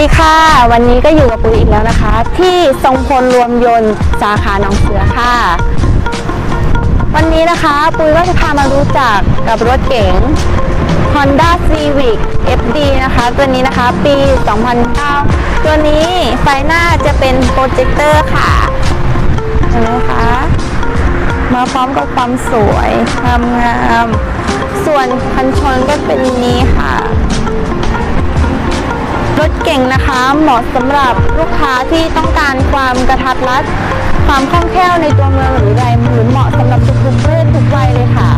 สวัสดีค่ะ วันนี้ก็อยู่กับปุ๋ยอีกแล้วนะคะ ที่ทรงพลรวมยนต์สาขาหนองเสือค่ะ วันนี้นะคะปุ๋ยก็จะพามารู้จักกับรถเก๋ง Honda Civic FD นะคะ ตัวนี้นะคะปี 2009 ตัวนี้ไฟหน้าจะเป็นโปรเจคเตอร์ค่ะเห็นไหมคะมาพร้อมกับความสวยความงาม ส่วนคันชนก็เป็นนี้ค่ะ เก่งนะคะ เหมาะสำหรับลูกค้าที่ต้องการความกระทัดรัด ความคล่องแคล่วในตัวเมืองหรือใดหรือเหมาะสำหรับทุกๆเพศทุกวัยเลยค่ะ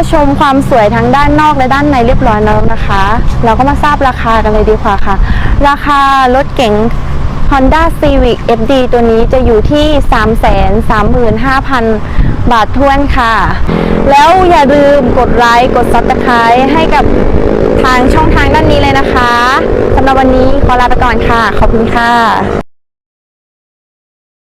เราชมความสวยทั้งด้านนอกและด้านในเรียบร้อยแล้วนะคะ เราก็มาทราบราคากันเลยดีกว่าค่ะ ราคารถเก๋ง Honda Civic FD ตัวนี้จะอยู่ที่ 335,000 บาทท้วนค่ะ แล้วอย่าลืมกดไลค์กด Subscribe ให้กับทางช่องทางด้านนี้เลยนะคะสำหรับวันนี้ขอลาไปก่อนค่ะ ขอบคุณค่ะ